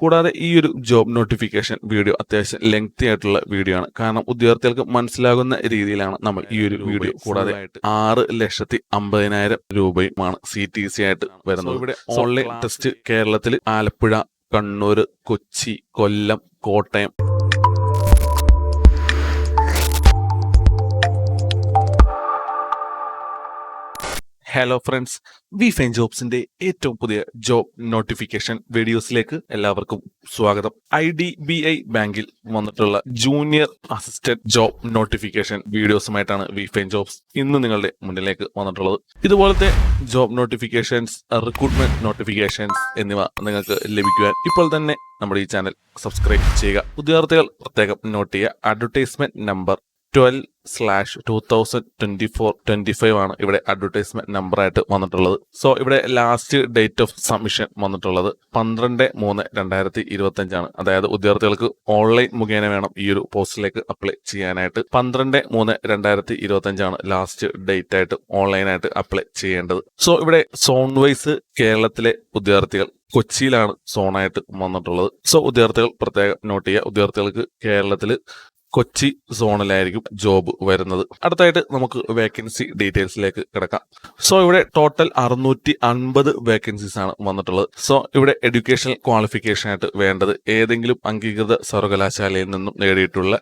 കൂടാതെ ഈ ഒരു ജോബ് നോട്ടിഫിക്കേഷൻ വീഡിയോ അത്യാവശ്യം ലെങ്തി ആയിട്ടുള്ള വീഡിയോ ആണ്. കാരണം ഉദ്യോഗാർത്ഥികൾക്ക് മനസ്സിലാകുന്ന രീതിയിലാണ് നമ്മൾ ഈ ഒരു വീഡിയോ കൂടാതെ ആറ് ലക്ഷത്തി അമ്പതിനായിരം രൂപയുമാണ് സി ടി സി ആയിട്ട് വരുന്നത്. ഇവിടെ ഓൺലൈൻ ടെസ്റ്റ് കേരളത്തിൽ Alappuzha Kannur Kochi Kollam Kottayam hello friends we fine ജോബ്സിന്റെ ഏറ്റവും പുതിയ ജോബ് നോട്ടിഫിക്കേഷൻ വീഡിയോസിലേക്ക് എല്ലാവർക്കും സ്വാഗതം. ഐ ഡി ബി ഐ ബാങ്കിൽ വന്നിട്ടുള്ള ജൂനിയർ അസിസ്റ്റന്റ് ജോബ് നോട്ടിഫിക്കേഷൻ വീഡിയോസുമായിട്ടാണ് വി ഫൈൻ ജോബ്സ് ഇന്ന് നിങ്ങളുടെ മുന്നിലേക്ക് വന്നിട്ടുള്ളത്. ഇതുപോലത്തെ ജോബ് നോട്ടിഫിക്കേഷൻസ് റിക്രൂട്ട്മെന്റ് നോട്ടിഫിക്കേഷൻസ് എന്നിവ നിങ്ങൾക്ക് ലഭിക്കുവാൻ ഇപ്പോൾ തന്നെ നമ്മുടെ ഈ ചാനൽ സബ്സ്ക്രൈബ് ചെയ്യുക. ഉദ്യോഗാർത്ഥികൾ പ്രത്യേകം നോട്ട് ചെയ്യുക. Advertisement number twelve slash two thousand twenty four twenty five ആണ് ഇവിടെ അഡ്വർടൈസ്മെന്റ് നമ്പർ ആയിട്ട് വന്നിട്ടുള്ളത്. സോ ഇവിടെ ലാസ്റ്റ് ഡേറ്റ് ഓഫ് സബ്മിഷൻ വന്നിട്ടുള്ളത് പന്ത്രണ്ട് മൂന്ന് രണ്ടായിരത്തി ഇരുപത്തി അഞ്ചാണ് അതായത് ഉദ്യോഗാർത്ഥികൾക്ക് ഓൺലൈൻ മുഖേന വേണം ഈ ഒരു പോസ്റ്റിലേക്ക് അപ്ലൈ ചെയ്യാനായിട്ട്. പന്ത്രണ്ട് മൂന്ന് രണ്ടായിരത്തി ഇരുപത്തി അഞ്ചാണ് ലാസ്റ്റ് ഡേറ്റ് ആയിട്ട് ഓൺലൈനായിട്ട് അപ്ലൈ ചെയ്യേണ്ടത്. സോ ഇവിടെ സോൺ വൈസ് കേരളത്തിലെ ഉദ്യോഗാർത്ഥികൾ കൊച്ചിയിലാണ് സോണായിട്ട് വന്നിട്ടുള്ളത്. സോ ഉദ്യോഗാർത്ഥികൾ പ്രത്യേകം നോട്ട് ചെയ്യുക. ഉദ്യോഗാർത്ഥികൾക്ക് കേരളത്തിൽ കൊച്ചി സോണിലായിരിക്കും ജോബ് വരുന്നത്. അടുത്തായിട്ട് നമുക്ക് വേക്കൻസി ഡീറ്റെയിൽസിലേക്ക് കിടക്കാം. സോ ഇവിടെ ടോട്ടൽ അറുന്നൂറ്റി അൻപത് വേക്കൻസീസ് ആണ് വന്നിട്ടുള്ളത്. സോ ഇവിടെ എഡ്യൂക്കേഷണൽ ക്വാളിഫിക്കേഷൻ ആയിട്ട് വേണ്ടത് ഏതെങ്കിലും അംഗീകൃത സർവകലാശാലയിൽ നിന്നും നേടിയിട്ടുള്ള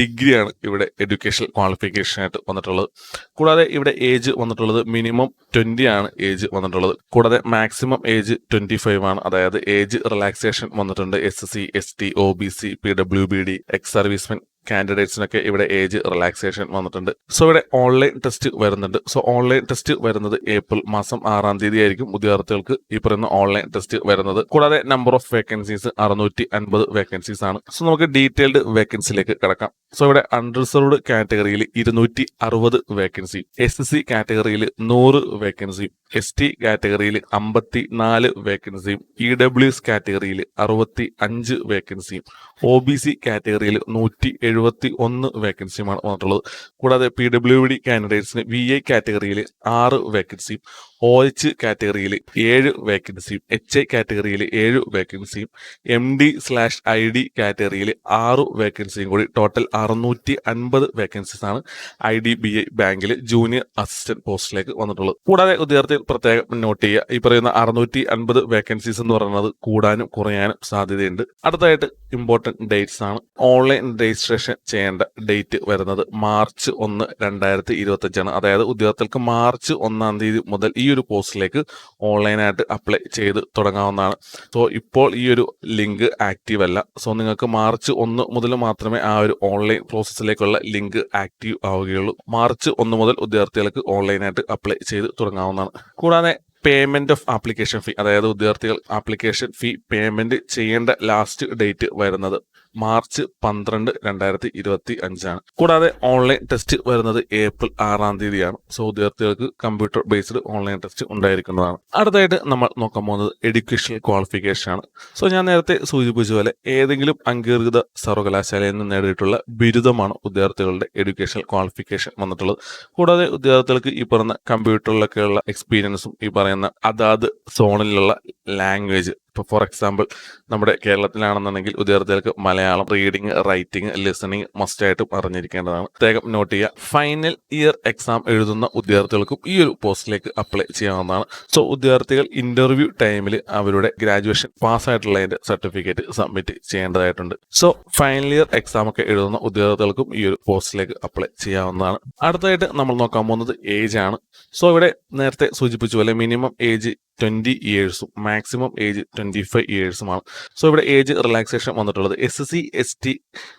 ഡിഗ്രിയാണ് ഇവിടെ എഡ്യൂക്കേഷണൽ ക്വാളിഫിക്കേഷൻ ആയിട്ട് വന്നിട്ടുള്ളത്. കൂടാതെ ഇവിടെ ഏജ് വന്നിട്ടുള്ളത് മിനിമം ട്വന്റി ആണ് ഏജ് വന്നിട്ടുള്ളത്. കൂടാതെ മാക്സിമം ഏജ് ട്വന്റി ഫൈവ് ആണ്. അതായത് ഏജ് റിലാക്സേഷൻ വന്നിട്ടുണ്ട്. S C S T O B C P W B D ex servicemen കാൻഡിഡേറ്റ്സിനൊക്കെ ഇവിടെ ഏജ് റിലാക്സേഷൻ വന്നിട്ടുണ്ട്. സോ ഇവിടെ ഓൺലൈൻ ടെസ്റ്റ് വരുന്നുണ്ട്. സോ ഓൺലൈൻ ടെസ്റ്റ് വരുന്നത് ഏപ്രിൽ മാസം ആറാം തീയതി ആയിരിക്കും ഉദ്യോഗാർത്ഥികൾക്ക് ഈ പറയുന്ന ഓൺലൈൻ ടെസ്റ്റ് വരുന്നത്. കൂടാതെ നമ്പർ ഓഫ് വേക്കൻസീസ് അറുന്നൂറ്റി അൻപത് വേക്കൻസീസ് ആണ്. സോ നമുക്ക് ഡീറ്റെയിൽഡ് വേക്കൻസിയിലേക്ക് കിടക്കാം. സോ ഇവിടെ അൺറിസർവ്ഡ് കാറ്റഗറിയിൽ ഇരുന്നൂറ്റി അറുപത് വേക്കൻസി എസ് സി കാറ്റഗറിയിൽ നൂറ് വേക്കൻസിയും എസ് ടി കാറ്റഗറിയിൽ അമ്പത്തി നാല് വേക്കൻസിയും ഇ ഡബ്ല്യു എസ് കാറ്റഗറിയിൽ അറുപത്തി അഞ്ച് വേക്കൻസിയും ഒ ബി സി കാറ്റഗറിയിൽ നൂറ്റി എഴുപത്തി ഒന്ന് വേക്കൻസിയുമാണ് വന്നിട്ടുള്ളത്. കൂടാതെ പി ഡബ്ല്യു ഡി കാൻഡിഡേറ്റ്സിന് വി ഐ കാറ്റഗറിയിൽ ആറ് വേക്കൻസിയും ഒ എച്ച് കാറ്റഗറിയിൽ ഏഴ് വേക്കൻസിയും എച്ച് ഐ കാറ്റഗറിയിൽ ഏഴ് വേക്കൻസിയും M D slash I D കാറ്റഗറിയിൽ ആറ് വേക്കൻസിയും കൂടി ടോട്ടൽ അറുന്നൂറ്റി അൻപത് വേക്കൻസീസ് ആണ് ഐ ഡി ബി ഐ ബാങ്കിൽ ജൂനിയർ അസിസ്റ്റന്റ് പോസ്റ്റിലേക്ക് വന്നിട്ടുള്ളത്. കൂടാതെ ഉദ്യോഗാർത്ഥികൾ പ്രത്യേകം നോട്ട് ചെയ്യുക. ഈ പറയുന്ന അറുന്നൂറ്റി അൻപത് വേക്കൻസീസ് എന്ന് പറയുന്നത് കൂടാനും കുറയാനും സാധ്യതയുണ്ട്. അടുത്തായിട്ട് ഇമ്പോർട്ടന്റ് ഡേറ്റ്സ് ആണ്. ഓൺലൈൻ രജിസ്ട്രേഷൻ ചെയ്യേണ്ട ഡേറ്റ് വരുന്നത് മാർച്ച് ഒന്ന് രണ്ടായിരത്തി ഇരുപത്തി അഞ്ചാണ് അതായത് ഉദ്യോഗാർത്ഥികൾക്ക് മാർച്ച് ഒന്നാം തീയതി മുതൽ ഈ ഒരു പോസ്റ്റിലേക്ക് ഓൺലൈനായിട്ട് അപ്ലൈ ചെയ്ത് തുടങ്ങാവുന്നതാണ്. സോ ഇപ്പോൾ ഈ ഒരു ലിങ്ക് ആക്റ്റീവ് അല്ല. സോ നിങ്ങൾക്ക് മാർച്ച് ഒന്ന് മുതൽ മാത്രമേ ആ ഒരു ഓൺലൈൻ പ്രോസസ്സിലേക്കുള്ള ലിങ്ക് ആക്റ്റീവ് ആവുകയുള്ളൂ. മാർച്ച് ഒന്ന് മുതൽ ഉദ്യോഗാർത്ഥികൾക്ക് ഓൺലൈനായിട്ട് അപ്ലൈ ചെയ്ത് തുടങ്ങാവുന്നതാണ്. കൂടാതെ പേയ്മെന്റ് ഓഫ് ആപ്ലിക്കേഷൻ ഫീ അതായത് വിദ്യാർത്ഥികൾ ആപ്ലിക്കേഷൻ ഫീ പേയ്മെന്റ് ചെയ്യേണ്ട ലാസ്റ്റ് ഡേറ്റ് വരുന്നത് മാർച്ച് പന്ത്രണ്ട് രണ്ടായിരത്തി ഇരുപത്തി അഞ്ചാണ് കൂടാതെ ഓൺലൈൻ ടെസ്റ്റ് വരുന്നത് ഏപ്രിൽ ആറാം തീയതിയാണ്. സോ വിദ്യാർത്ഥികൾക്ക് കമ്പ്യൂട്ടർ ബേസ്ഡ് ഓൺലൈൻ ടെസ്റ്റ് ഉണ്ടായിരിക്കുന്നതാണ്. അടുത്തായിട്ട് നമ്മൾ നോക്കാൻ പോകുന്നത് എഡ്യൂക്കേഷണൽ ക്വാളിഫിക്കേഷൻ ആണ്. സോ ഞാൻ നേരത്തെ സൂചിപ്പിച്ച പോലെ ഏതെങ്കിലും അംഗീകൃത സർവകലാശാലയിൽ നിന്ന് നേടിയിട്ടുള്ള ബിരുദമാണ് വിദ്യാർത്ഥികളുടെ എഡ്യൂക്കേഷണൽ ക്വാളിഫിക്കേഷൻ വന്നിട്ടുള്ളത്. കൂടാതെ വിദ്യാർത്ഥികൾക്ക് ഈ പറയുന്ന കമ്പ്യൂട്ടറിലൊക്കെയുള്ള എക്സ്പീരിയൻസും ഈ പറയുന്ന അതാത് സോണിലുള്ള ലാംഗ്വേജ് ഇപ്പോൾ ഫോർ എക്സാമ്പിൾ നമ്മുടെ കേരളത്തിലാണെന്നുണ്ടെങ്കിൽ വിദ്യാർത്ഥികൾക്ക് Malayalam reading writing listening must മസ്റ്റായിട്ടും അറിഞ്ഞിരിക്കേണ്ടതാണ്. പ്രത്യേകം നോട്ട് ചെയ്യുക. ഫൈനൽ ഇയർ എക്സാം എഴുതുന്ന ഉദ്യോഗാർത്ഥികൾക്കും ഈ ഒരു പോസ്റ്റിലേക്ക് അപ്ലൈ ചെയ്യാവുന്നതാണ്. സോ ഉദ്യോഗാർത്ഥികൾ ഇന്റർവ്യൂ ടൈമിൽ അവരുടെ ഗ്രാജുവേഷൻ പാസ്സായിട്ടുള്ളതിന്റെ സർട്ടിഫിക്കറ്റ് സബ്മിറ്റ് ചെയ്യേണ്ടതായിട്ടുണ്ട്. സോ ഫൈനൽ ഇയർ എക്സാം ഒക്കെ എഴുതുന്ന ഉദ്യോഗാർത്ഥികൾക്കും ഈ ഒരു പോസ്റ്റിലേക്ക് അപ്ലൈ ചെയ്യാവുന്നതാണ്. അടുത്തതായിട്ട് നമ്മൾ നോക്കാൻ പോകുന്നത് ഏജ് ആണ്. സോ ഇവിടെ നേരത്തെ സൂചിപ്പിച്ച പോലെ മിനിമം ഏജ് ട്വന്റി ഇയേഴ്സും മാക്സിമം ഏജ് ട്വന്റി ഫൈവ് ഇയേഴ്സുമാണ് സോ ഇവിടെ ഏജ് റിലാക്സേഷൻ വന്നിട്ടുള്ളത്. എസ് സി എസ് ടി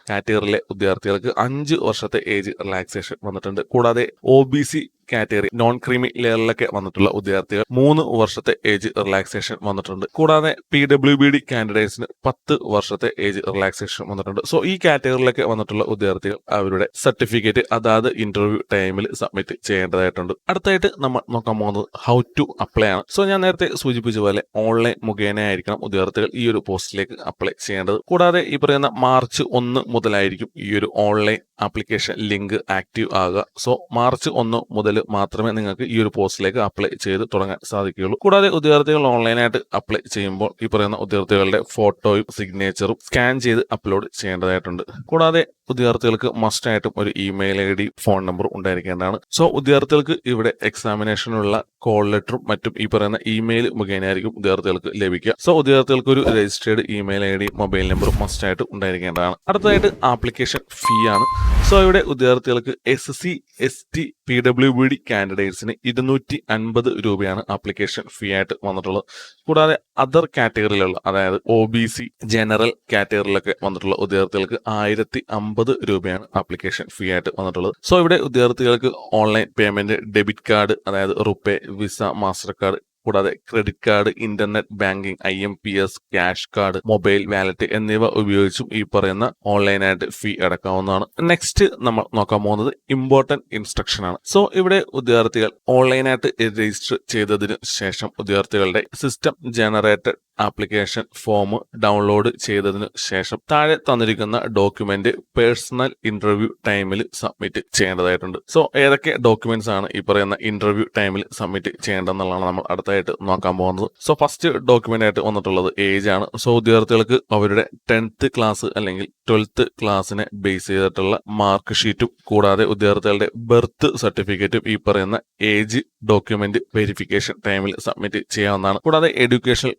കാറ്റഗറിയിലെ വിദ്യാർത്ഥികൾക്ക് അഞ്ച് വർഷത്തെ ഏജ് റിലാക്സേഷൻ വന്നിട്ടുണ്ട്. കൂടാതെ O B C category non creamy ലെയറിലൊക്കെ വന്നിട്ടുള്ള ഉദ്യോഗാർത്ഥികൾ മൂന്ന് വർഷത്തെ ഏജ് റിലാക്സേഷൻ വന്നിട്ടുണ്ട്. കൂടാതെ പി ഡബ്ല്യു ബി ഡി കാൻഡിഡേറ്റ്സിന് പത്ത് വർഷത്തെ ഏജ് റിലാക്സേഷൻ വന്നിട്ടുണ്ട്. സോ ഈ കാറ്റഗറിയിലൊക്കെ വന്നിട്ടുള്ള ഉദ്യോഗാർത്ഥികൾ അവരുടെ സർട്ടിഫിക്കറ്റ് അതാത് ഇന്റർവ്യൂ ടൈമിൽ സബ്മിറ്റ് ചെയ്യേണ്ടതായിട്ടുണ്ട്. അടുത്തായിട്ട് നമ്മൾ നോക്കാൻ പോകുന്നത് ഹൗ ടു അപ്ലൈ ആണ്. സോ ഞാൻ നേരത്തെ സൂചിപ്പിച്ച പോലെ ഓൺലൈൻ മുഖേന ആയിരിക്കണം ഉദ്യോഗാർത്ഥികൾ ഈ ഒരു പോസ്റ്റിലേക്ക് അപ്ലൈ ചെയ്യേണ്ടത്. കൂടാതെ ഈ പറയുന്ന മാർച്ച് ഒന്ന് മുതലായിരിക്കും ഈ ഒരു ഓൺലൈൻ ആപ്ലിക്കേഷൻ ലിങ്ക് ആക്റ്റീവ് ആകുക സോ മാർച്ച് ഒന്ന് മുതൽ മാത്രമേ നിങ്ങൾക്ക് ഈ ഒരു പോസ്റ്റിലേക്ക് അപ്ലൈ ചെയ്ത് തുടങ്ങാൻ സാധിക്കുകയുള്ളൂ. കൂടാതെ ഉദ്യോഗാർത്ഥികൾ ഓൺലൈനായിട്ട് അപ്ലൈ ചെയ്യുമ്പോൾ ഈ പറയുന്ന ഉദ്യോഗാർത്ഥികളുടെ ഫോട്ടോയും സിഗ്നേച്ചറും സ്കാൻ ചെയ്ത് അപ്ലോഡ് ചെയ്യേണ്ടതായിട്ടുണ്ട്. കൂടാതെ ഉദ്യോഗാർത്ഥികൾക്ക് മസ്റ്റ് ആയിട്ടും ഒരു email I D phone number ഉണ്ടായിരിക്കേണ്ടതാണ്. So വിദ്യാർത്ഥികൾക്ക് ഇവിടെ എക്സാമിനേഷനുള്ള കോൾ ലെറ്ററും മറ്റും ഈ പറയുന്ന ഇമെയിൽ മുഖേനയായിരിക്കും വിദ്യാർത്ഥികൾക്ക് ലഭിക്കുക. സോ വിദ്യാർത്ഥികൾക്ക് ഒരു registered email I D mobile നമ്പറും മസ്റ്റ് ആയിട്ട് ഉണ്ടായിരിക്കേണ്ടതാണ്. അടുത്തതായിട്ട് ആപ്ലിക്കേഷൻ ഫീ ആണ്. സോ ഇവിടെ വിദ്യാർത്ഥികൾക്ക് S C S T P W B D കാൻഡിഡേറ്റ്സിന് ഇരുന്നൂറ്റി അൻപത് രൂപയാണ് ആപ്ലിക്കേഷൻ ഫീ ആയിട്ട് വന്നിട്ടുള്ളത്. കൂടാതെ അതർ കാറ്റഗറിയിലുള്ള അതായത് ഒ ബി സി ജനറൽ കാറ്റഗറിയിലൊക്കെ വന്നിട്ടുള്ള വിദ്യാർത്ഥികൾക്ക് ആയിരത്തി അമ്പത് രൂപയാണ് ആപ്ലിക്കേഷൻ ഫീ ആയിട്ട് വന്നിട്ടുള്ളത്. സോ ഇവിടെ വിദ്യാർത്ഥികൾക്ക് ഓൺലൈൻ പേയ്മെന്റ് ഡെബിറ്റ് കാർഡ് അതായത് റുപ്പേ വിസ മാസ്റ്റർ കാർഡ് കൂടാതെ credit card internet banking I M P S cash card mobile wallet എന്നിവ ഉപയോഗിച്ചും ഈ പറയുന്ന ഓൺലൈനായിട്ട് ഫീ അടക്കാവുന്നതാണ്. നെക്സ്റ്റ് നമ്മൾ നോക്കാൻ പോകുന്നത് ഇമ്പോർട്ടന്റ് ഇൻസ്ട്രക്ഷൻ ആണ്. സോ ഇവിടെ വിദ്യാർത്ഥികൾ ഓൺലൈനായിട്ട് രജിസ്റ്റർ ചെയ്തതിനു ശേഷം വിദ്യാർത്ഥികളുടെ system generated application form download ചെയ്തതിനു ശേഷം താഴെ തന്നിരിക്കുന്ന ഡോക്യുമെന്റ് പേഴ്സണൽ ഇന്റർവ്യൂ ടൈമിൽ സബ്മിറ്റ് ചെയ്യേണ്ടതായിട്ടുണ്ട്. സോ ഏതൊക്കെ ഡോക്യുമെന്റ്സ് ആണ് ഈ പറയുന്ന ഇന്റർവ്യൂ ടൈമിൽ സബ്മിറ്റ് ചെയ്യേണ്ടതെന്നുള്ളതാണ് നമ്മൾ അടുത്തായിട്ട് നോക്കാൻ പോകുന്നത്. സോ ഫസ്റ്റ് ഡോക്യുമെന്റ് ആയിട്ട് വന്നിട്ടുള്ളത് ഏജ് ആണ്. സോ ഉദ്യോഗാർത്ഥികൾക്ക് അവരുടെ ടെൻത്ത് ക്ലാസ് അല്ലെങ്കിൽ ട്വൽത്ത് ക്ലാസ്സിനെ ബേസ് ചെയ്തിട്ടുള്ള മാർക്ക് ഷീറ്റും കൂടാതെ ഉദ്യോഗാർത്ഥികളുടെ ബർത്ത് സർട്ടിഫിക്കറ്റും ഈ പറയുന്ന ഏജ് ഡോക്യുമെന്റ് വെരിഫിക്കേഷൻ ടൈമിൽ സബ്മിറ്റ് ചെയ്യാവുന്നതാണ്. കൂടാതെ എഡ്യൂക്കേഷണൽ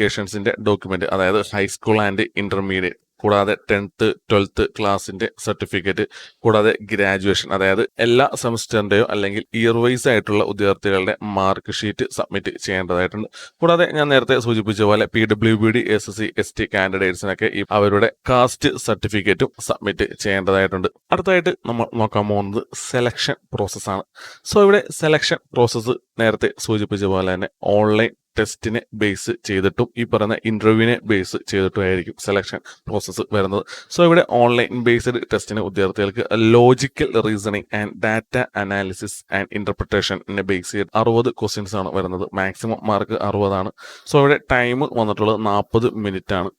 ക്വാളിഫിക്കേഷൻസിന്റെ ഡോക്യുമെന്റ് അതായത് ഹൈസ്കൂൾ ആൻഡ് ഇന്റർമീഡിയറ്റ് കൂടാതെ ടെൻത്ത് ട്വൽത്ത് ക്ലാസ്സിന്റെ സർട്ടിഫിക്കറ്റ് കൂടാതെ ഗ്രാജുവേഷൻ അതായത് എല്ലാ സെമസ്റ്ററിന്റെയോ അല്ലെങ്കിൽ ഇയർ വൈസ് ആയിട്ടുള്ള ഉദ്യോഗാർത്ഥികളുടെ മാർക്ക് ഷീറ്റ് സബ്മിറ്റ് ചെയ്യേണ്ടതായിട്ടുണ്ട്. കൂടാതെ ഞാൻ നേരത്തെ സൂചിപ്പിച്ച പോലെ P W B D S C S T കാൻഡിഡേറ്റ്സിനൊക്കെ അവരുടെ കാസ്റ്റ് സർട്ടിഫിക്കറ്റും സബ്മിറ്റ് ചെയ്യേണ്ടതായിട്ടുണ്ട്. അടുത്തായിട്ട് നമ്മൾ നോക്കാൻ പോകുന്നത് സെലക്ഷൻ പ്രോസസ്സാണ് സോ ഇവിടെ സെലക്ഷൻ പ്രോസസ്സ് നേരത്തെ സൂചിപ്പിച്ച പോലെ തന്നെ ഓൺലൈൻ ടെസ്റ്റിനെ ബേസ് ചെയ്തിട്ടും ഈ പറയുന്ന ഇന്റർവ്യൂവിനെ ബേസ് ചെയ്തിട്ടും ആയിരിക്കും സെലക്ഷൻ പ്രോസസ്സ് വരുന്നത്. സോ ഇവിടെ ഓൺലൈൻ ബേസ്ഡ് ടെസ്റ്റിന് ഉദ്യോഗാർത്ഥികൾക്ക് logical reasoning and data analysis and ഇന്റർപ്രിട്ടേഷനെ base ചെയ്ത് അറുപത് ക്വസ്റ്റ്യൻസ് ആണ് വരുന്നത്. മാക്സിമം മാർക്ക് അറുപതാണ്. സോ ഇവിടെ ടൈം വന്നിട്ടുള്ളത് നാൽപ്പത് മിനിറ്റ് ആണ്.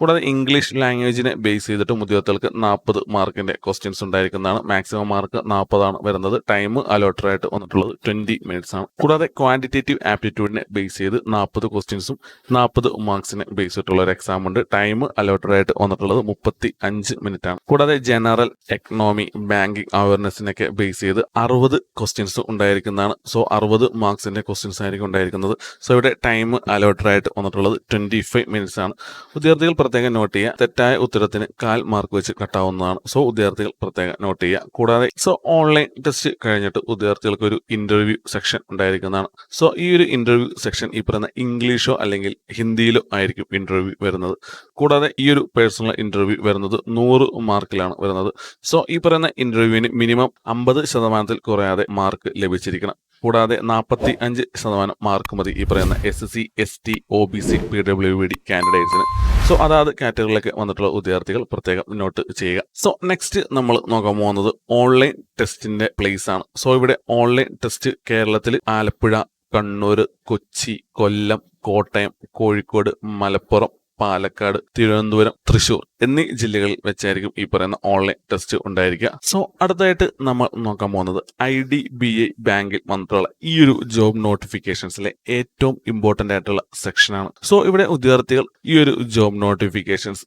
കൂടാതെ ഇംഗ്ലീഷ് ലാംഗ്വേജിനെ ബേസ് ചെയ്തിട്ട് ഉദ്യോഗാർത്ഥികൾക്ക് നാൽപ്പത് മാർക്കിന്റെ ക്വസ്റ്റ്യൻസ് ഉണ്ടായിരിക്കുന്നതാണ്. മാക്സിമം മാർക്ക് നാൽപ്പതാണ് വരുന്നത്. ടൈം അലോട്ടറായിട്ട് വന്നിട്ടുള്ളത് ട്വന്റി മിനിറ്റ്സ് ആണ്. കൂടാതെ ക്വാണ്ടിറ്റേറ്റീവ് ആപ്റ്റിറ്റ്യൂഡിനെ ബേസ് ചെയ്ത് നാൽപ്പത് ക്വസ്റ്റ്യൻസും നാൽപ്പത് മാർക്സിനെ ബേസ് ചെയ്തിട്ടുള്ള ഒരു എക്സാം ഉണ്ട്. ടൈം അലോട്ടറായിട്ട് വന്നിട്ടുള്ളത് മുപ്പത്തി അഞ്ച് മിനിറ്റ് ആണ്. കൂടാതെ ജനറൽ എക്കണോമി ബാങ്കിങ് അവയർനെസ്സിനൊക്കെ ബേസ് ചെയ്ത് അറുപത് ക്വസ്റ്റ്യൻസ് ഉണ്ടായിരിക്കുന്നതാണ്. സോ അറുപത് മാർക്സിന്റെ ക്വസ്റ്റ്യൻസ് ആയിരിക്കും ഉണ്ടായിരിക്കുന്നത്. സോ ഇവിടെ ടൈം അലോട്ടറായിട്ട് വന്നിട്ടുള്ളത് ട്വന്റി ഫൈവ് മിനിറ്റ്സ് ആണ്. ഉദ്യോഗാർത്ഥികൾ പ്രത്യേകം നോട്ട് ചെയ്യുക. തെറ്റായ ഉത്തരത്തിന് കാൽ മാർക്ക് വെച്ച് കട്ടാവുന്നതാണ് സോ വിദ്യാർത്ഥികൾ പ്രത്യേകം നോട്ട് ചെയ്യുക. കൂടാതെ സോ ഓൺലൈൻ ടെസ്റ്റ് കഴിഞ്ഞിട്ട് വിദ്യാർത്ഥികൾക്ക് ഒരു ഇന്റർവ്യൂ സെക്ഷൻ ഉണ്ടായിരിക്കുന്നതാണ്. സോ ഈ ഒരു ഇന്റർവ്യൂ സെക്ഷൻ ഈ പറയുന്ന ഇംഗ്ലീഷോ അല്ലെങ്കിൽ ഹിന്ദിയിലോ ആയിരിക്കും ഇന്റർവ്യൂ വരുന്നത്. കൂടാതെ ഈ ഒരു പേഴ്സണൽ ഇന്റർവ്യൂ വരുന്നത് നൂറ് മാർക്കിലാണ് വരുന്നത്. സോ ഈ പറയുന്ന ഇന്റർവ്യൂവിന് മിനിമം അമ്പത് ശതമാനത്തിൽ കുറയാതെ മാർക്ക് ലഭിച്ചിരിക്കണം. കൂടാതെ നാൽപ്പത്തി അഞ്ച് ശതമാനം മാർക്ക് മതി ഈ പറയുന്ന S C S T O B C P W D കാൻഡിഡേറ്റ്സിന് so അതാത് കാറ്റഗറിയിലേക്ക് വന്നിട്ടുള്ള വിദ്യാർത്ഥികൾ പ്രത്യേകം നോട്ട് ചെയ്യുക. സോ നെക്സ്റ്റ് നമ്മൾ നോക്കാൻ പോകുന്നത് ഓൺലൈൻ ടെസ്റ്റിന്റെ പ്ലേസ് ആണ്. സോ ഇവിടെ ഓൺലൈൻ ടെസ്റ്റ് കേരളത്തിൽ ആലപ്പുഴ കണ്ണൂർ കൊച്ചി കൊല്ലം കോട്ടയം കോഴിക്കോട് മലപ്പുറം പാലക്കാട് തിരുവനന്തപുരം തൃശൂർ എന്നീ ജില്ലകളിൽ വെച്ചായിരിക്കും ഈ പറയുന്ന ഓൺലൈൻ ടെസ്റ്റ് ഉണ്ടായിരിക്കുക. സോ അടുത്തായിട്ട് നമ്മൾ നോക്കാൻ പോകുന്നത് ഐ ഡി ബി ഐ ബാങ്കിൽ വന്നിട്ടുള്ള ഈ ഒരു ജോബ് നോട്ടിഫിക്കേഷൻസിലെ ഏറ്റവും ഇമ്പോർട്ടന്റ് ആയിട്ടുള്ള സെക്ഷനാണ് സോ ഇവിടെ ഉദ്യോഗാർത്ഥികൾ ഈ ഒരു ജോബ് നോട്ടിഫിക്കേഷൻസ്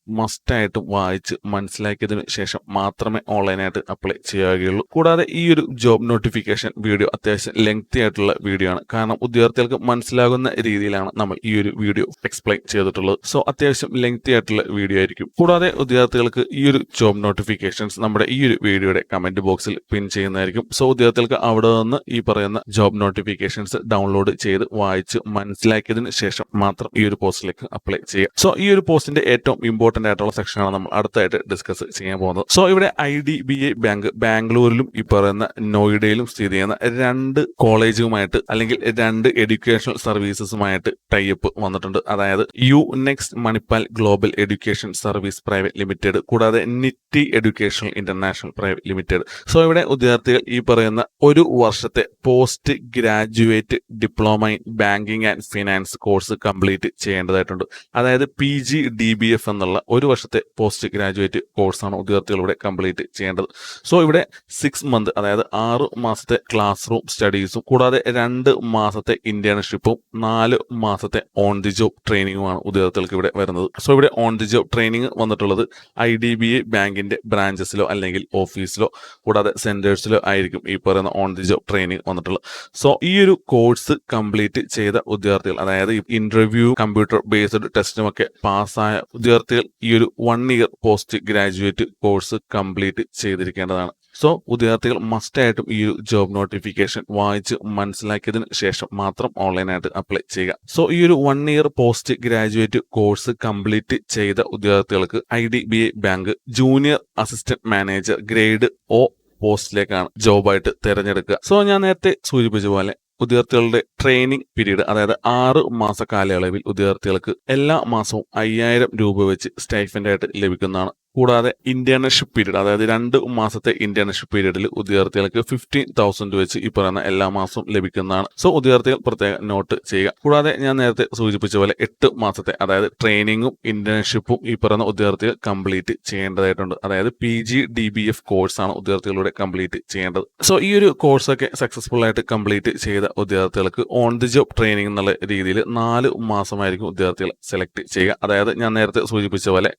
ആയിട്ട് വായിച്ച് മനസ്സിലാക്കിയതിനു ശേഷം മാത്രമേ ഓൺലൈനായിട്ട് അപ്ലൈ ചെയ്യുകയുള്ളൂ. കൂടാതെ ഈ ഒരു ജോബ് നോട്ടിഫിക്കേഷൻ വീഡിയോ അത്യാവശ്യം ലെങ്തി ആയിട്ടുള്ള വീഡിയോ ആണ്. കാരണം ഉദ്യോഗാർത്ഥികൾക്ക് മനസ്സിലാകുന്ന രീതിയിലാണ് നമ്മൾ ഈ ഒരു വീഡിയോ എക്സ്പ്ലെയിൻ ചെയ്തിട്ടുള്ളത്. സോ അത്യാവശ്യം ലെങ്തി ആയിട്ടുള്ള വീഡിയോ ആയിരിക്കും. കൂടാതെ ഉദ്യോഗാർത്ഥികൾക്ക് ഈ ഒരു ജോബ് നോട്ടിഫിക്കേഷൻസ് നമ്മുടെ ഈ ഒരു വീഡിയോയുടെ കമന്റ് ബോക്സിൽ പിൻ ചെയ്യുന്നതായിരിക്കും. സോ ഉദ്യോഗാർത്ഥികൾക്ക് അവിടെ നിന്ന് ഈ പറയുന്ന ജോബ് നോട്ടിഫിക്കേഷൻസ് ഡൗൺലോഡ് ചെയ്ത് വായിച്ച് മനസ്സിലാക്കിയതിന് ശേഷം മാത്രം ഈ ഒരു പോസ്റ്റിലേക്ക് അപ്ലൈ ചെയ്യുക. സോ ഈ ഒരു പോസ്റ്റിന്റെ ഏറ്റവും ഇമ്പോർട്ടന്റ് ആയിട്ടുള്ള സെക്ഷനാണ് നമ്മൾ അടുത്തായിട്ട് ഡിസ്കസ് ചെയ്യാൻ പോകുന്നത്. സോ ഇവിടെ I D B I bank ബാംഗ്ലൂരിലും ഈ പറയുന്ന നോയിഡയിലും സ്ഥിതി ചെയ്യുന്ന രണ്ട് കോളേജുമായിട്ട് അല്ലെങ്കിൽ രണ്ട് എഡ്യൂക്കേഷണൽ സർവീസസുമായിട്ട് ടൈപ്പ് വന്നിട്ടുണ്ട്. അതായത് U next Manipal global education service private limited കൂടാതെ Nitte educational international private limited. So ഇവിടെ വിദ്യാർത്ഥികൾ ഈ പറയുന്ന ഒരു വർഷത്തെ post graduate diploma in banking and finance course complete ചെയ്യേണ്ടതായിട്ടുണ്ട്. അതായത് P G D B F എന്നുള്ള ഒരു വർഷത്തെ പോസ്റ്റ് ഗ്രാജുവേറ്റ് കോഴ്സാണ് വിദ്യാർത്ഥികൾ ഇവിടെ കംപ്ലീറ്റ് ചെയ്യേണ്ടത്. സോ ഇവിടെ സിക്സ് മന്ത് അതായത് ആറ് മാസത്തെ ക്ലാസ് റൂം സ്റ്റഡീസും കൂടാതെ രണ്ട് മാസത്തെ ഇന്റേൺഷിപ്പും നാല് മാസത്തെ ഓൺ ദി ജോബ് ട്രെയിനിങ്ങുമാണ് ഉദ്യോഗസ്ഥർക്ക് ഇവിടെ വരുന്നത്. സോ ഇവിടെ ഓൺ ദി ജോബ് ട്രെയിനിങ് വന്നിട്ടുള്ളത് ഐ ഡി ബി ഐ ബാങ്കിന്റെ ബ്രാഞ്ചസിലോ അല്ലെങ്കിൽ ഓഫീസിലോ കൂടാതെ സെന്റേഴ്സിലോ ആയിരിക്കും ഈ പറയുന്ന ഓൺ ദി ജോബ് ട്രെയിനിങ് വന്നിട്ടുള്ളത്. സോ ഈ ഒരു കോഴ്സ് കംപ്ലീറ്റ് ചെയ്ത ഉദ്യോഗാർത്ഥികൾ അതായത് ഇന്റർവ്യൂ കമ്പ്യൂട്ടർ ബേസ്ഡ് ടെസ്റ്റും ഒക്കെ പാസ്സായ ഉദ്യോഗാർത്ഥികൾ ഈ ഒരു one year post graduate course complete ചെയ്തിരിക്കേണ്ടതാണ്. So ഉദ്യോഗാർത്ഥികൾ മസ്റ്റായിട്ടും ഈ ഒരു ജോബ് നോട്ടിഫിക്കേഷൻ വായിച്ച് മനസ്സിലാക്കിയതിന് ശേഷം മാത്രം ഓൺലൈനായിട്ട് അപ്ലൈ ചെയ്യുക. സോ ഈ ഒരു one year post graduate course complete ചെയ്ത ഉദ്യോഗാർത്ഥികൾക്ക് I D B I bank junior assistant manager grade O പോസ്റ്റിലേക്കാണ് ജോബായിട്ട് തിരഞ്ഞെടുക്കുക. സോ ഞാൻ നേരത്തെ സൂചിപ്പിച്ച പോലെ ഉദ്യോഗാർത്ഥികളുടെ ട്രെയിനിങ് പീരീഡ് അതായത് ആറ് മാസ കാലയളവിൽ ഉദ്യോഗാർത്ഥികൾക്ക് എല്ലാ മാസവും അയ്യായിരം രൂപ വെച്ച് സ്റ്റൈഫന്റായിട്ട് ലഭിക്കുന്നതാണ് കൂടാതെ ഇന്റേൺഷിപ്പ് പീരീഡ് അതായത് രണ്ട് മാസത്തെ ഇന്റേൺഷിപ്പ് പീരീഡിൽ ഉദ്യോഗാർത്ഥികൾക്ക് ഫിഫ്റ്റീൻ തൗസൻഡ് വെച്ച് ഈ പറയുന്ന എല്ലാ മാസവും ലഭിക്കുന്നതാണ്. സോ ഉദ്യോഗാർത്ഥികൾ പ്രത്യേകം നോട്ട് ചെയ്യുക. കൂടാതെ ഞാൻ നേരത്തെ സൂചിപ്പിച്ച പോലെ എട്ട് മാസത്തെ അതായത് ട്രെയിനിങ്ങും ഇന്റേൺഷിപ്പും ഈ പറയുന്ന ഉദ്യോഗാർത്ഥികൾ കംപ്ലീറ്റ് ചെയ്യേണ്ടതായിട്ടുണ്ട്. അതായത് P G D B F കോഴ്സാണ് ഉദ്യോഗാർത്ഥികളുടെ കംപ്ലീറ്റ് ചെയ്യേണ്ടത്. സോ ഈ ഒരു കോഴ്സൊക്കെ സക്സസ്ഫുൾ ആയിട്ട് കംപ്ലീറ്റ് ചെയ്ത ഉദ്യോഗാർത്ഥികൾക്ക് ഓൺ ദി ജോബ് ട്രെയിനിങ് എന്നുള്ള രീതിയിൽ നാല് മാസമായിരിക്കും ഉദ്യോഗാർത്ഥികൾ സെലക്ട് ചെയ്യുക. അതായത് ഞാൻ നേരത്തെ സൂചിപ്പിച്ച പോലെ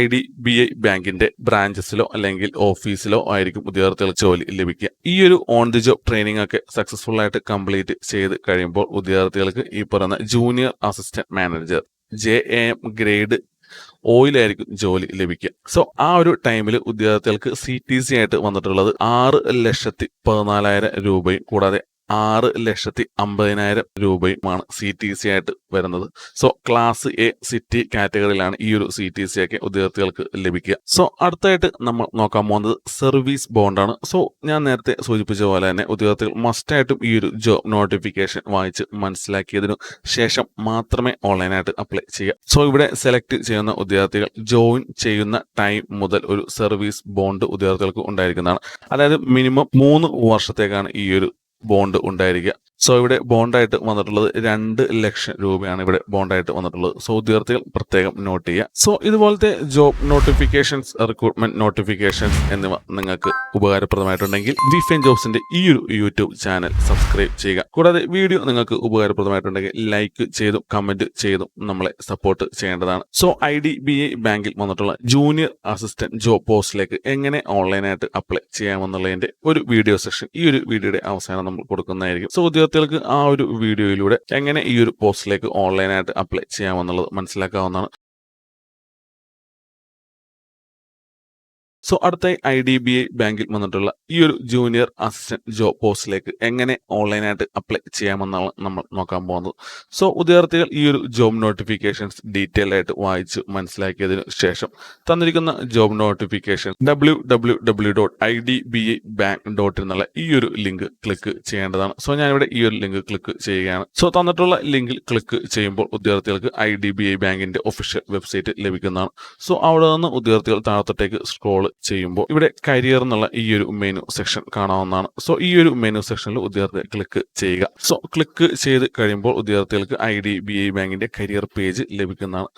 ഐ ഡി ബി ഐ ബാങ്കിന്റെ ബ്രാഞ്ചസിലോ അല്ലെങ്കിൽ ഓഫീസിലോ ആയിരിക്കും ഉദ്യോഗാർത്ഥികൾ ജോലി ലഭിക്കുക. ഈ ഒരു ഓൺ ദി ജോബ് ട്രെയിനിങ് ഒക്കെ സക്സസ്ഫുൾ ആയിട്ട് കംപ്ലീറ്റ് ചെയ്ത് കഴിയുമ്പോൾ ഉദ്യോഗാർത്ഥികൾക്ക് ഈ പറയുന്ന junior assistant manager J A grade ഓയിലായിരിക്കും ജോലി ലഭിക്കുക. സോ ആ ഒരു ടൈമിൽ ഉദ്യോഗാർത്ഥികൾക്ക് സി ടി സി ആയിട്ട് വന്നിട്ടുള്ളത് ആറ് ലക്ഷത്തി പതിനാലായിരം രൂപയും കൂടാതെ ആറ് ലക്ഷത്തി അമ്പതിനായിരം രൂപയുമാണ് സി ടി സി ആയിട്ട് വരുന്നത്. സോ ക്ലാസ് എ സിറ്റി കാറ്റഗറിയിലാണ് ഈ ഒരു സി ടി സി ഒക്കെ ഉദ്യോഗാർത്ഥികൾക്ക് ലഭിക്കുക. സോ അടുത്തായിട്ട് നമ്മൾ നോക്കാൻ പോകുന്നത് സർവീസ് ബോണ്ടാണ് സോ ഞാൻ നേരത്തെ സൂചിപ്പിച്ച പോലെ തന്നെ ഉദ്യോഗാർത്ഥികൾ മസ്റ്റായിട്ടും ഈ ഒരു ജോബ് നോട്ടിഫിക്കേഷൻ വായിച്ച് മനസ്സിലാക്കിയതിനു ശേഷം മാത്രമേ ഓൺലൈനായിട്ട് അപ്ലൈ ചെയ്യുക. സോ ഇവിടെ സെലക്ട് ചെയ്യുന്ന ഉദ്യോഗാർത്ഥികൾ ജോയിൻ ചെയ്യുന്ന ടൈം മുതൽ ഒരു സർവീസ് ബോണ്ട് ഉദ്യോഗാർത്ഥികൾക്ക് ഉണ്ടായിരിക്കുന്നതാണ്. അതായത് മിനിമം മൂന്ന് വർഷത്തേക്കാണ് ഈ ഒരു ബോണ്ട് ഉണ്ടായിരിക്കുക സോ ഇവിടെ ബോണ്ടായിട്ട് വന്നിട്ടുള്ളത് രണ്ട് ലക്ഷം രൂപയാണ് ഇവിടെ ബോണ്ടായിട്ട് വന്നിട്ടുള്ളത്. സോ ഉദ്യോഗാർത്ഥികൾ പ്രത്യേകം നോട്ട് ചെയ്യുക. സോ ഇതുപോലത്തെ ജോബ് നോട്ടിഫിക്കേഷൻസ് റിക്രൂട്ട്മെന്റ് നോട്ടിഫിക്കേഷൻസ് എന്നിവ നിങ്ങൾക്ക് ഉപകാരപ്രദമായിട്ടുണ്ടെങ്കിൽ വിഫെൻ ജോബ്സിന്റെ ഈ ഒരു യൂട്യൂബ് ചാനൽ സബ്സ്ക്രൈബ് ചെയ്യുക. കൂടാതെ വീഡിയോ നിങ്ങൾക്ക് ഉപകാരപ്രദമായിട്ടുണ്ടെങ്കിൽ ലൈക്ക് ചെയ്തും കമന്റ് ചെയ്തും നമ്മളെ സപ്പോർട്ട് ചെയ്യേണ്ടതാണ്. So I D B I ബാങ്കിൽ വന്നിട്ടുള്ള ജൂനിയർ അസിസ്റ്റന്റ് ജോബ് പോസ്റ്റിലേക്ക് എങ്ങനെ ഓൺലൈനായിട്ട് അപ്ലൈ ചെയ്യാമെന്നുള്ളതിന്റെ ഒരു വീഡിയോ സെഷൻ ഈ ഒരു വീഡിയോയുടെ അവസാനം നമ്മൾ കൊടുക്കുന്നതായിരിക്കും. സോ ഉദ്യോഗാർത്ഥികൾക്ക് ആ ഒരു വീഡിയോയിലൂടെ എങ്ങനെ ഈ ഒരു പോസ്റ്റിലേക്ക് ഓൺലൈനായിട്ട് അപ്ലൈ ചെയ്യാമെന്നുള്ളത് മനസ്സിലാക്കാവുന്നതാണ്. സോ അടുത്തായി ഐ ഡി ബി ഐ ബാങ്കിൽ വന്നിട്ടുള്ള ഈ ഒരു ജൂനിയർ അസിസ്റ്റന്റ് ജോബ് പോസ്റ്റിലേക്ക് എങ്ങനെ ഓൺലൈനായിട്ട് അപ്ലൈ ചെയ്യാമെന്നാണ് നമ്മൾ നോക്കാൻ പോകുന്നത്. സോ ഉദ്യോഗാർത്ഥികൾ ഈ ഒരു ജോബ് നോട്ടിഫിക്കേഷൻസ് ഡീറ്റെയിൽ ആയിട്ട് വായിച്ച് മനസ്സിലാക്കിയതിനു ശേഷം തന്നിരിക്കുന്ന job notification W W W dot I D B I bank dot എന്നുള്ള ഈ ഒരു ലിങ്ക് ക്ലിക്ക് ചെയ്യേണ്ടതാണ്. സോ ഞാനിവിടെ ഈ ഒരു ലിങ്ക് ക്ലിക്ക് ചെയ്യുകയാണ്. സോ തന്നിട്ടുള്ള ലിങ്കിൽ ക്ലിക്ക് ചെയ്യുമ്പോൾ ഉദ്യോഗാർത്ഥികൾക്ക് ഐ ഡി ബി ഐ ബാങ്കിന്റെ ഒഫീഷ്യൽ വെബ്സൈറ്റ് ലഭിക്കുന്നതാണ്. സോ അവിടെ നിന്ന് ഉദ്യോഗാർത്ഥികൾ താഴത്തോട്ടേക്ക് സ്ക്രോൾ ചെയ്യുമ്പോൾ ഇവിടെ കരിയർ എന്നുള്ള ഈ ഒരു മെനു സെക്ഷൻ കാണാവുന്നതാണ്. സോ ഈ ഒരു മെനു സെക്ഷനിൽ ഉദ്യോഗാർത്ഥി ക്ലിക്ക് ചെയ്യുക. സോ ക്ലിക്ക് ചെയ്ത് കഴിയുമ്പോൾ ഉദ്യോഗാർത്ഥികൾക്ക് ഐ ഡി ബി ഐ ബാങ്കിന്റെ കരിയർ പേജ് ലഭിക്കുന്നതാണ്.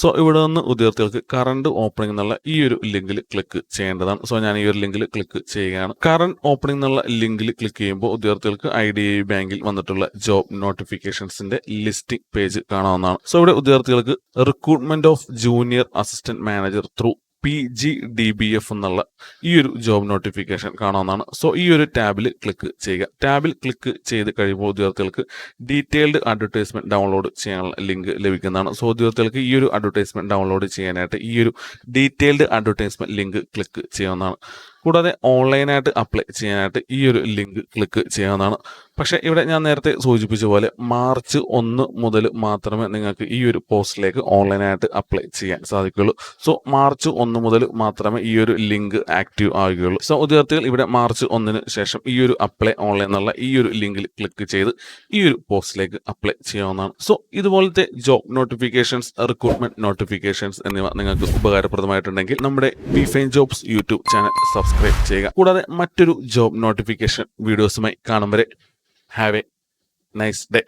സോ ഇവിടെ നിന്ന് ഉദ്യോഗാർത്ഥികൾക്ക് കറണ്ട് ഓപ്പണിംഗ് എന്നുള്ള ഈ ഒരു ലിങ്കിൽ ക്ലിക്ക് ചെയ്യേണ്ടതാണ്. സോ ഞാൻ ഈ ഒരു ലിങ്കിൽ ക്ലിക്ക് ചെയ്യുകയാണ്. കറണ്ട് ഓപ്പണിംഗ് എന്നുള്ള ലിങ്കിൽ ക്ലിക്ക് ചെയ്യുമ്പോൾ ഉദ്യോഗാർത്ഥികൾക്ക് ഐ ഡി ഐ ബാങ്കിൽ വന്നിട്ടുള്ള ജോബ് നോട്ടിഫിക്കേഷൻസിന്റെ ലിസ്റ്റിംഗ് പേജ് കാണാവുന്നതാണ്. സോ ഇവിടെ ഉദ്യോഗാർത്ഥികൾക്ക് recruitment of junior assistant manager through P G D B F എന്നുള്ള ഈ ഒരു ജോബ് നോട്ടിഫിക്കേഷൻ കാണാവുന്നതാണ്. സോ ഈ ഒരു ടാബിൽ ക്ലിക്ക് ചെയ്യുക. ടാബിൽ ക്ലിക്ക് ചെയ്ത് കഴിയുമ്പോൾ ഉദ്യോഗാർത്ഥികൾക്ക് ഡീറ്റെയിൽഡ് അഡ്വർടൈസ്മെന്റ് ഡൗൺലോഡ് ചെയ്യാനുള്ള ലിങ്ക് ലഭിക്കുന്നതാണ്. സോ ഉദ്യോഗാർത്ഥികൾക്ക് ഈ ഒരു അഡ്വർടൈസ്മെന്റ് ഡൗൺലോഡ് ചെയ്യാനായിട്ട് ഈ ഒരു ഡീറ്റെയിൽഡ് അഡ്വർടൈസ്മെന്റ് ലിങ്ക് ക്ലിക്ക് ചെയ്യാവുന്നതാണ്. കൂടാതെ ഓൺലൈനായിട്ട് അപ്ലൈ ചെയ്യാനായിട്ട് ഈ ഒരു ലിങ്ക് ക്ലിക്ക് ചെയ്യാവുന്നതാണ്. പക്ഷേ ഇവിടെ ഞാൻ നേരത്തെ സൂചിപ്പിച്ച പോലെ മാർച്ച് ഒന്ന് മുതൽ മാത്രമേ നിങ്ങൾക്ക് ഈ ഒരു പോസ്റ്റിലേക്ക് ഓൺലൈനായിട്ട് അപ്ലൈ ചെയ്യാൻ സാധിക്കുകയുള്ളൂ. സോ മാർച്ച് ഒന്ന് മുതൽ മാത്രമേ ഈ ഒരു ലിങ്ക് ആക്റ്റീവ് ആകുകയുള്ളൂ സോ ഉദ്യോഗാർത്ഥികൾ ഇവിടെ മാർച്ച് ഒന്നിന് ശേഷം ഈ ഒരു അപ്ലൈ ഓൺലൈൻ എന്നുള്ള ഈ ഒരു ലിങ്കിൽ ക്ലിക്ക് ചെയ്ത് ഈ ഒരു പോസ്റ്റിലേക്ക് അപ്ലൈ ചെയ്യാവുന്നതാണ്. സോ ഇതുപോലത്തെ ജോബ് നോട്ടിഫിക്കേഷൻസ് റിക്രൂട്ട്മെന്റ് നോട്ടിഫിക്കേഷൻസ് എന്നിവ നിങ്ങൾക്ക് ഉപകാരപ്രദമായിട്ടുണ്ടെങ്കിൽ നമ്മുടെ B fine jobs YouTube channel subscribe ചെയ്യുക. കൂടാതെ മറ്റൊരു ജോബ് നോട്ടിഫിക്കേഷൻ വീഡിയോസുമായി കാണും വരെ ഹാവ് എ നൈസ് ഡേ